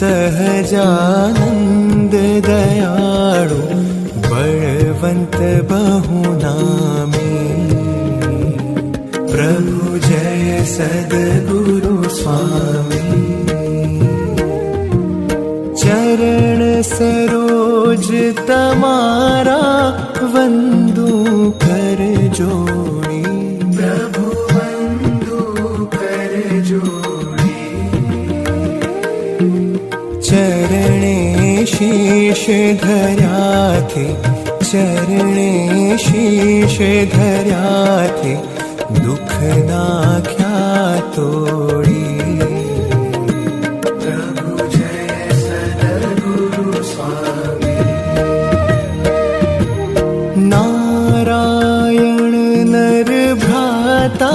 सहजानन्द दयाळु बलवन्त बहुनामी। प्रभु जय सद्गुरु स्वामी। चरण सरोज तमारा वन्दु कर जोड़ी शीश धर्याथे चरणे शीश धर्याथे दुख नाख्या तोड़ी। प्रभु जय सद्गुरु स्वामी। नारायण नर भ्राता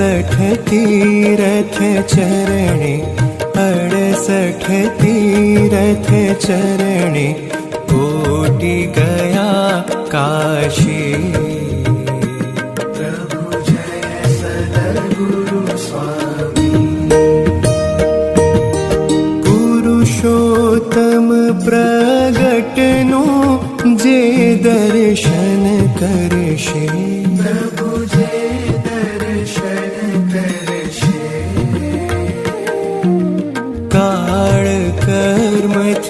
अड़सठ तीरथ चरणे अड़सठ तीरथ चरणे कोटि गया काशी। प्रभु जय सद्गुरु स्वामी। पुरुषोत्तम प्रगटनु जे दर्शन करशे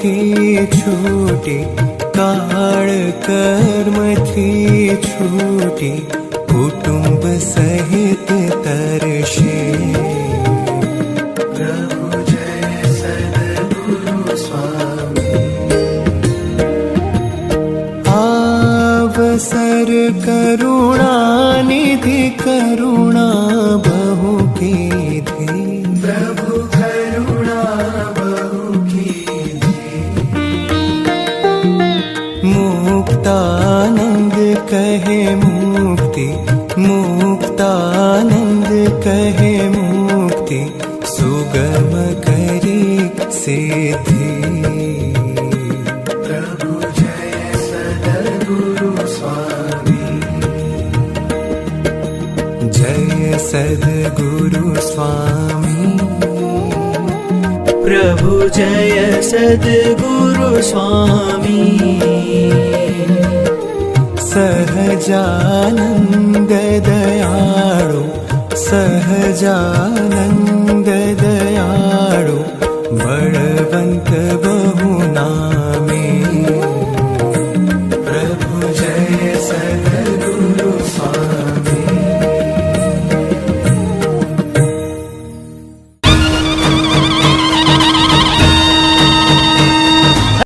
कर्मथी छूटी काळ कर्मथी छूटी कुटुंब सहित तरशे। प्रभु जय सद्गुरु स्वामी। आवसर करुणा निधि करुणा बहु कीधी कहे मुक्ति मुक्तानंद कहे मुक्ति सुगम करी सिद्धि। स्वामी। जय सद्गुरु स्वामी। प्रभु जय सद्गुरु स्वामी। सहजानन्द दयाळु सहजानन्द